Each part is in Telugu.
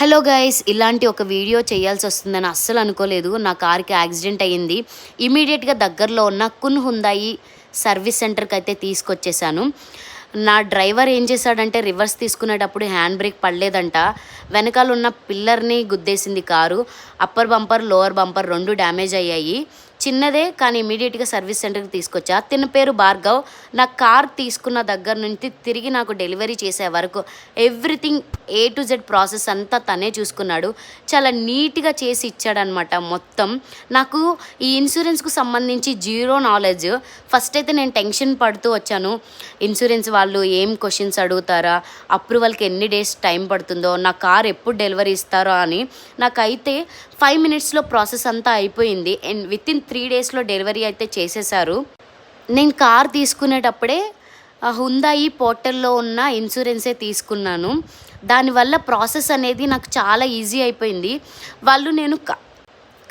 హలో గైస్ ఇలాంటి ఒక వీడియో చేయాల్సి వస్తుందని అస్సలు అనుకోలేదు. నా కార్కి యాక్సిడెంట్ అయ్యింది. ఇమీడియట్గా దగ్గరలో ఉన్న కున్ హుందాయి సర్వీస్ సెంటర్కి అయితే తీసుకొచ్చేసాను. నా డ్రైవర్ ఏం చేశాడంటే రివర్స్ తీసుకునేటప్పుడు హ్యాండ్ బ్రేక్ పడలేదంట. వెనకాల ఉన్న పిల్లర్ని గుద్దేసింది car. Upper bumper lower bumper రెండు డ్యామేజ్ అయ్యాయి. చిన్నదే కానీ ఇమీడియట్గా సర్వీస్ సెంటర్కి తీసుకొచ్చా? తిన పేరు భార్గవ్. నా కార్ తీసుకున్న దగ్గర నుంచి తిరిగి నాకు డెలివరీ చేసే వరకు everything A to Z process అంతా తనే చూసుకున్నాడు. చాలా నీట్గా చేసి ఇచ్చాడనమాట మొత్తం. నాకు ఈ ఇన్సూరెన్స్కు సంబంధించి జీరో నాలెడ్జ్. ఫస్ట్ అయితే నేను టెన్షన్ పడుతూ వచ్చాను. ఇన్సూరెన్స్ వాళ్ళు ఏం క్వశ్చన్స్ అడుగుతారా? అప్రూవల్కి ఎన్ని డేస్ టైం పడుతుందో? నా కార్ ఎప్పుడు డెలివరీ ఇస్తారో అని. నాకైతే ఫైవ్ మినిట్స్లో ప్రాసెస్ అంతా అయిపోయింది. అండ్ విత్ ఇన్ త్రీ డేస్లో డెలివరీ అయితే చేసేసారు. నేను కార్ తీసుకునేటప్పుడే హుందాయి పోర్టల్లో ఉన్న ఇన్సూరెన్సే తీసుకున్నాను. దానివల్ల ప్రాసెస్ అనేది నాకు చాలా ఈజీ అయిపోయింది. వాళ్ళు నేను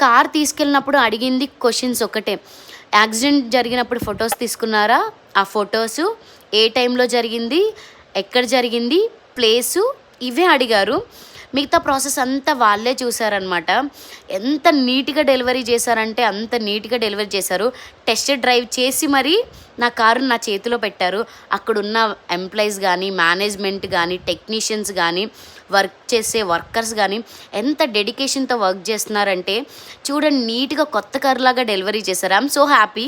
కార్ తీసుకెళ్ళినప్పుడు అడిగింది క్వశ్చన్స్ ఒకటే. యాక్సిడెంట్ జరిగినప్పుడు ఫొటోస్ తీసుకున్నారా? ఆ ఫొటోస్ ఏ టైంలో జరిగింది? ఎక్కడ జరిగింది? ప్లేసు? ఇవే అడిగారు. మిగతా ప్రాసెస్ అంతా వాళ్ళే చూసారనమాట ఎంత నీట్గా డెలివరీ చేశారంటే అంత నీట్గా డెలివరీ చేశారు. టెస్ట్ డ్రైవ్ చేసి మరీ నా కారు నా చేతిలో పెట్టారు. అక్కడున్న ఎంప్లాయీస్ కానీ మేనేజ్మెంట్ కానీ టెక్నీషియన్స్ కానీ వర్క్ చేసే వర్కర్స్ కానీ ఎంత డెడికేషన్తో వర్క్ చేస్తున్నారంటే చూడండి నీట్గా కొత్త కారులాగా డెలివరీ చేశారు. I'm so happy.